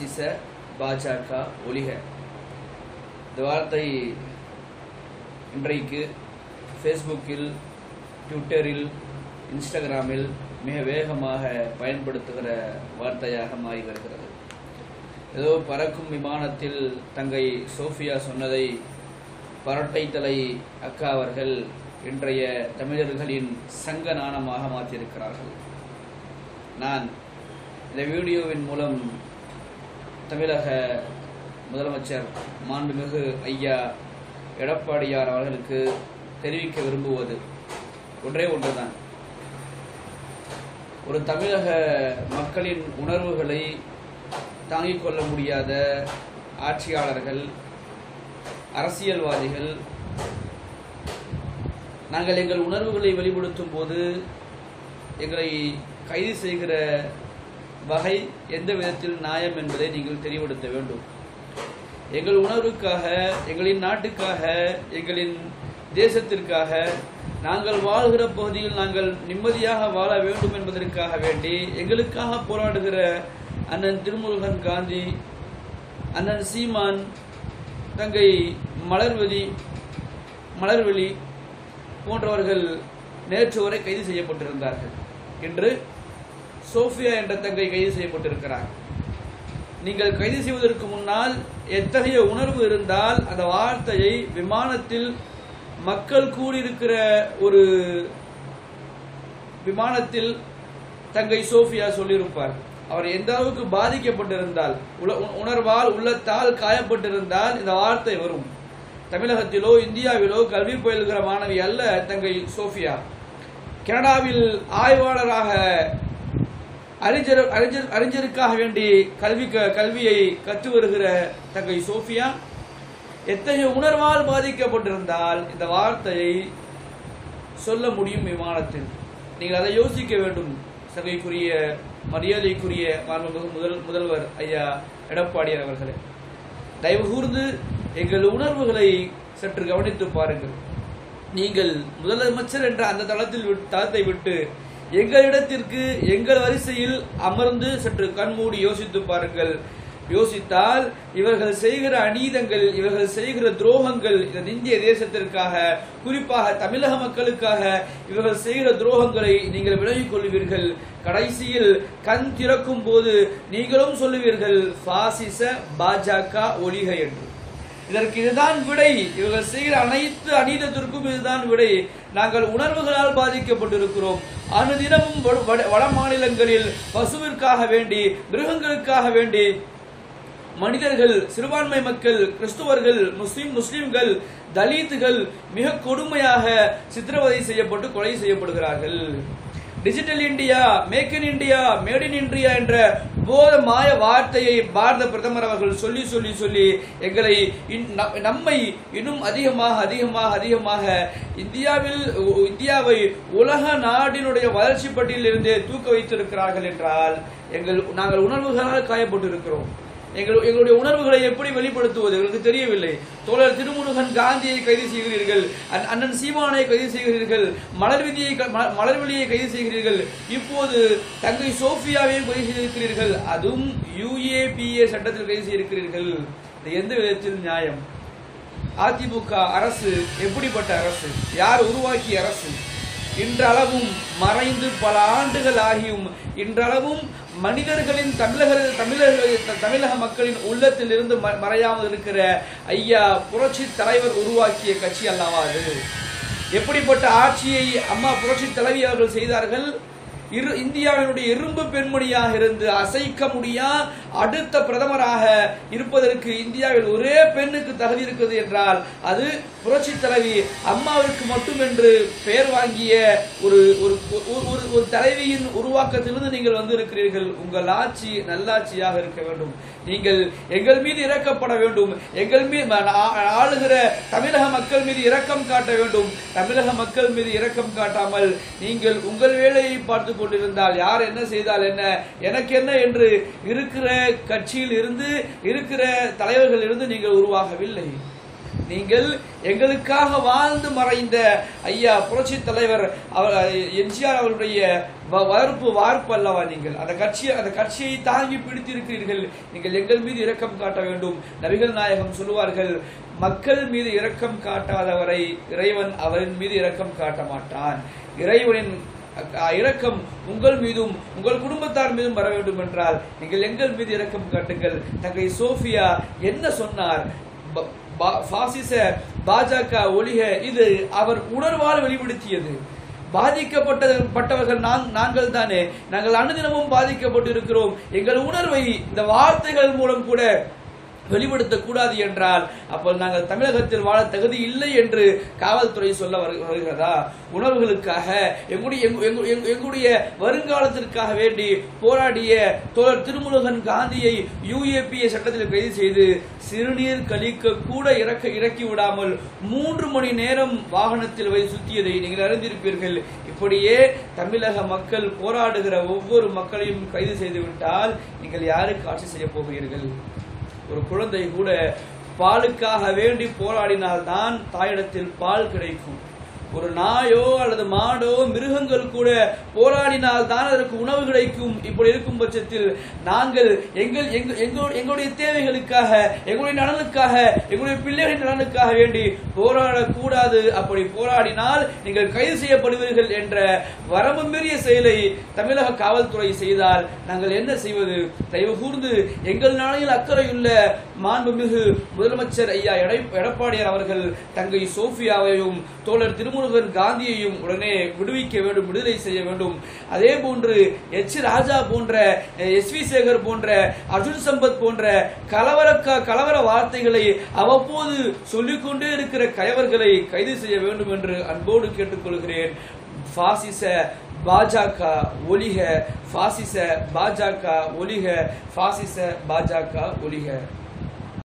பாசிச பாஜக ஒளிக. இந்த வார்த்தை இன்றைக்கு ஃபேஸ்புக்கில் ட்விட்டரில் இன்ஸ்டாகிராமில் மிக வேகமாக பயன்படுத்துகிற வார்த்தையாக மாறி வருகிறது. ஏதோ பறக்கும் விமானத்தில் தங்கை சோஃபியா சொன்னதை பரட்டை தலை அக்கா அவர்கள் இன்றைய தமிழர்களின் சங்க நாணமாக மாற்றியிருக்கிறார்கள். நான் இந்த வீடியோவின் மூலம் தமிழக முதலமைச்சர் மாண்புமிகு ஐயா எடப்பாடியார் அவர்களுக்கு தெரிவிக்க விரும்புவது ஒன்றே ஒன்றுதான். ஒரு தமிழக மக்களின் உணர்வுகளை தாங்கிக் கொள்ள முடியாத ஆட்சியாளர்கள் அரசியல்வாதிகள் நாங்கள் எங்கள் உணர்வுகளை வெளிப்படுத்தும் போது எங்களை கைது செய்கிற வகை எந்த விதத்தில் நியாயம் என்பதை நீங்கள் தெளிவுபடுத்த வேண்டும். எங்கள் உணர்வுக்காக எங்களின் நாட்டுக்காக எங்களின் தேசத்திற்காக நாங்கள் வாழ்கிற பகுதியில் நாங்கள் நிம்மதியாக வாழ வேண்டும் என்பதற்காக வேண்டி எங்களுக்காக போராடுகிற அண்ணன் திருமுருகன் காந்தி அண்ணன் சீமான் தங்கை மலர்வதி மலர்வெளி போன்றவர்கள் நேற்று வரை கைது செய்யப்பட்டிருந்தார்கள். இன்று சோஃபியா என்ற தங்கை கைது செய்யப்பட்டிருக்கிறார். நீங்கள் கைது செய்வதற்கு முன்னால் எத்தகைய உணர்வு இருந்தால் அந்த வார்த்தையை விமானத்தில் மக்கள் கூடியிருக்கிற ஒரு விமானத்தில் தங்கை சோஃபியா சொல்லியிருப்பார். அவர் எந்த அளவுக்கு பாதிக்கப்பட்டிருந்தால் உல- உ- உணர்வால் உள்ளத்தால் காயப்பட்டிருந்தால் இந்த வார்த்தை வரும். தமிழகத்திலோ இந்தியாவிலோ கல்வி பயில்கிற மாணவி அல்ல தங்கை சோஃபியா. கனடாவில் ஆய்வாளராக அறிஞர் அறிஞர் அறிஞருக்காக வேண்டி கல்வி கல்வியை கற்று வருகிற தங்கை சோஃபியா எத்தகைய உணர்வால் பாதிக்கப்பட்டிருந்தால் இந்த வார்த்தையை சொல்ல முடியும் விமானத்தில்? நீங்கள் அதை யோசிக்க வேண்டும் சகைக்குரிய மரியாதைக்குரிய மாண்புமிகு முதல் முதல்வர் ஐயா எடப்பாடியார் அவர்களே. தயவு கூர்ந்து எங்கள் உணர்வுகளை சற்று கவனித்து பாருங்கள். நீங்கள் முதலமைச்சர் என்ற அந்த தளத்தில் தளத்தை விட்டு எங்களிடத்திற்கு எங்கள் வரிசையில் அமர்ந்து சற்று கண்மூடி யோசித்து பாருங்கள். யோசித்தால் இவர்கள் செய்கிற அநீதங்கள் இவர்கள் செய்கிற துரோகங்கள் இந்த இந்திய தேசத்திற்காக குறிப்பாக தமிழக மக்களுக்காக இவர்கள் செய்கிற துரோகங்களை நீங்கள் விலகிக் கொள்வீர்கள். கடைசியில் கண் திறக்கும் போது நீங்களும் சொல்லுவீர்கள் பாசிச பாஜக ஒளிக என்று. இதற்கு இதுதான் விடை. இவர்கள் செய்கிற அனைத்து அநீதத்திற்கும் இதுதான் விடை. நாங்கள் உணர்வுகளால் பாதிக்கப்பட்டிருக்கிறோம். அனுதினமும் வட- வட- மாநிலங்களில் பசுவிற்காக வேண்டி மிருகங்களுக்காக வேண்டி மனிதர்கள் சிறுபான்மை மக்கள் கிறிஸ்துவர்கள் முஸ்லிம் முஸ்லிம்கள் தலித்துகள் மிக கொடுமையாக சித்திரவதை செய்யப்பட்டு கொலை செய்யப்படுகிறார்கள். Digital India make in India made in India என்ற போத மாய வார்த்தையை பாரத பிரதமர் அவர்கள் சொல்லி சொல்லி சொல்லி எங்களை இன்- நம்மை இன்னும் அதிகமாக அதிகமாக அதிகமாக இந்தியாவில் இந்தியாவை உலக நாட்டினுடைய வளர்ச்சி பட்டியலிருந்தே தூக்க வைத்திருக்கிறார்கள் என்றால் எங்கள் நாங்கள் உணர்வுகளால் காயப்பட்டிருக்கிறோம். எங்கள் எங்களுடைய உணர்வுகளை எப்படி வெளிப்படுத்துவது எங்களுக்கு தெரியவில்லை. தோழர் திருமுருகன் காந்தியை கைது செய்கிறீர்கள் அண்ணன் சீமானை கைது செய்கிறீர்கள் மலர்விதியை க- ம- மலர்விழியை கைது செய்கிறீர்கள் இப்போது தங்கை சோஃபியாவையும் கைது செய்திருக்கிறீர்கள் அதுவும் யுஏபிஏ சட்டத்தில் கைது செய்திருக்கிறீர்கள். இது எந்த விதத்தில் நியாயம்? அதிமுக அரசு எப்படிப்பட்ட அரசு? யார் உருவாக்கிய அரசு? இன்றளவும் மறைந்து பல ஆண்டுகள் ஆகியும் இன்றளவும் மனிதர்களின் தமிழக தமிழர்கள் தமிழக மக்களின் உள்ளத்தில் இருந்து ம- மறையாமல் இருக்கிற ஐயா புரட்சி தலைவர் உருவாக்கிய கட்சி அல்லவா அது? எப்படிப்பட்ட ஆட்சியை அம்மா புரட்சி தலைவி அவர்கள் செய்தார்கள்? இரு இந்தியாவினுடைய இரும்பு பெண்மணியாக இருந்து அசைக்க முடியா அடுத்த பிரதமராக இருப்பதற்கு இந்தியாவில் ஒரே பெண்ணுக்கு தகுதி இருக்கிறது என்றால் அது புரட்சி தலைவி அம்மாவிற்கு மட்டும் என்று பெயர் வாங்கிய ஒரு ஒரு ஒரு- ஒரு ஒரு தலைவியின் உருவாக்கத்திலிருந்து நீங்கள் வந்து இருக்கிறீர்கள் உங்கள் ஆட்சி நல்லாட்சியாக இருக்க வேண்டும். நீங்கள் எங்கள் மீது இறக்கப்பட வேண்டும். எங்கள் மீது ஆளுகிற தமிழக மக்கள் மீது இரக்கம் காட்ட வேண்டும். தமிழக மக்கள் மீது இரக்கம் காட்டாமல் நீங்கள் உங்கள் வேலையை பார்த்து கொண்டிருந்தால் யார் என்ன செய்தால் என்ன? எனக்கு என்ன என்று இருக்கிற கட்சியில் இருந்து இருக்கிற தலைவர்கள் இருந்து நீங்கள் உருவாகவில்லை. நீங்கள் எங்களுக்காக வாழ்ந்து மறைந்த ஐயா புரட்சி தலைவர் அவர் எம்ஜிஆர் அவருடைய வ- வார்ப்பு வார்ப்பு அல்லவா நீங்கள்? அந்த கட்சியை அந்த கட்சியை தாங்கி பிடித்திருக்கிறீர்கள். நீங்கள் எங்கள் மீது இரக்கம் காட்ட வேண்டும். நபிகள் நாயகம் சொல்லுவார்கள் மக்கள் மீது இரக்கம் காட்டாதவரை இறைவன் அவரின் மீது இரக்கம் காட்ட மாட்டான். இறைவனின் இரக்கம் உங்கள் மீதும் உங்கள் குடும்பத்தார் மீதும் வர வேண்டும் என்றால் நீங்கள் எங்கள் மீது இரக்கம் காட்டுங்கள். தங்கை சோஃபியா என்ன சொன்னார்? ப- பா- பாசிச பாஜக ஒளிக இது அவர் உணர்வால் வெளிப்படுத்தியது. பாதிக்கப்பட்ட பட்டவர்கள் நாங்கள் தானே. நாங்கள் அனுதினமும் பாதிக்கப்பட்டிருக்கிறோம். எங்கள் உணர்வை இந்த வார்த்தைகள் மூலம் கூட வெளிப்படுத்தக் கூடாது என்றால் அப்போ நாங்கள் தமிழகத்தில் வாழ தகுதி இல்லை என்று காவல்துறை சொல்ல வருகிறதா? உணர்வுகளுக்காக எங்களுடைய எங்கு- எங்களுடைய வருங்காலத்திற்காக வேண்டி போராடிய தோழர் திருமுருகன் காந்தியை யூஏபிஏ சட்டத்தில் கைது செய்து சிறுநீர் கழிக்க கூட இறக்க இறக்கி விடாமல் மூன்று மணி நேரம் வாகனத்தில் வை சுத்தியதை நீங்கள் அறிந்திருப்பீர்கள். இப்படியே தமிழக மக்கள் போராடுகிற ஒவ்வொரு மக்களையும் கைது செய்துவிட்டால் நீங்கள் யாருக்கு ஆட்சி செய்ய போகிறீர்கள்? ஒரு குழந்தை கூட பாலுக்காக வேண்டி போராடினால்தான் தாயிடத்தில் பால் கிடைக்கும். ஒரு நாயோ அல்லது மாடோ மிருகங்கள் கூட போராடினால் தான் அதற்கு உணவு கிடைக்கும். இப்படி இருக்கும் பட்சத்தில் நாங்கள் எங்கள் எங்களுடைய தேவைகளுக்காக எங்களுடைய நலனுக்காக எங்களுடைய பிள்ளைகளின் நலனுக்காக வேண்டி போராடக்கூடாது. அப்படி போராடினால் நீங்கள் கைது செய்யப்படுவீர்கள் என்ற வரம்பு மீறிய செயலை தமிழக காவல்துறை செய்தால் நாங்கள் என்ன செய்வது? தயவு கூர்ந்து எங்கள் நாளையில் அக்கறையுள்ள மாண்புமிகு முதலமைச்சர் ஐயா எடை- எடப்பாடியார் அவர்கள் தங்கை சோஃபியாவையும் தோழர் முருகன் காந்தியையும் உடனே விடுவிக்க வேண்டும் விடுதலை செய்ய வேண்டும். அதே போன்று எச். ராஜா போன்ற எஸ். வி. சேகர் போன்ற அர்ஜுன் சம்பத் போன்ற கலவர கலவர வார்த்தைகளை அவ்வப்போது சொல்லிக்கொண்டே இருக்கிற கயவர்களை கைது செய்ய வேண்டும் என்று அன்போடு கேட்டுக்கொள்கிறேன். பாசிச பாஜக ஒலிக பாசிச பாஜக ஒலிக பாசிச பாஜக ஒலிக